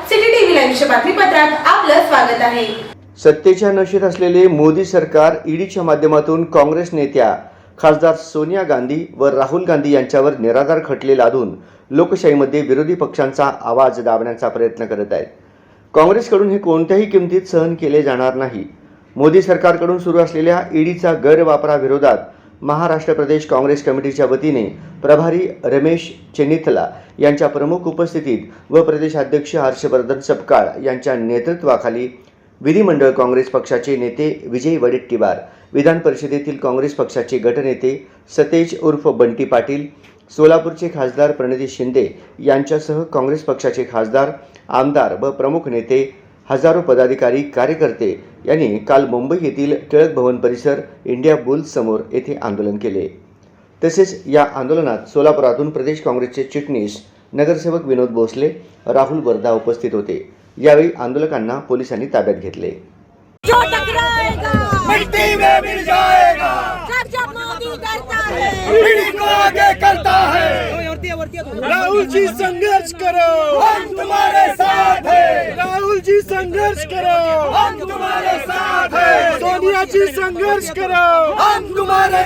वर्तमानपत्रात आपलं स्वागत आहे. सत्तेच्या नशेत असलेले मोदी सरकार ईडीच्या माध्यमातून काँग्रेस नेत्या खासदार सोनिया गांधी व राहुल गांधी यांच्यावर निराधार खटले लादून लोकशाहीमध्ये विरोधी पक्षांचा आवाज दाबण्याचा प्रयत्न करत आहेत. काँग्रेसकडून हे कोणत्याही किमतीत सहन केले जाणार नाही. मोदी सरकारकडून सुरू असलेल्या ईडीचा गैरवापराविरोधात महाराष्ट्र प्रदेश काँग्रेस कमिटीच्या वतीने प्रभारी रमेश चेनिथला यांच्या प्रमुख उपस्थितीत व प्रदेशाध्यक्ष हर्षवर्धन सपकाळ यांच्या नेतृत्वाखाली विधिमंडळ काँग्रेस पक्षाचे नेते विजय वडेट्टीवार विधान परिषदेतील काँग्रेस पक्षाचे गटनेते सतेज उर्फ बंटी पाटील सोलापूरचे खासदार प्रणिती शिंदे यांच्यासह काँग्रेस पक्षाचे खासदार आमदार व प्रमुख नेते हजारो पदाधिकारी कार्यकर्ते यांनी काल मुंबई येथील टिळक भवन परिसर इंडिया बुल्स समोर येथे आंदोलन केले. तसेच या आंदोलनात सोलापुरातून प्रदेश काँग्रेसचे चिटणीस नगरसेवक विनोद भोसले राहुल वर्धा उपस्थित होते. यावेळी आंदोलकांना पोलिसांनी ताब्यात घेतले. राहुल जी संघर्ष करो। हम तुम्हारे साथ है। संघर्ष करो। हम तुम्हारे साथ है। सोनिया जी संघर्ष करो। हम तुम्हारे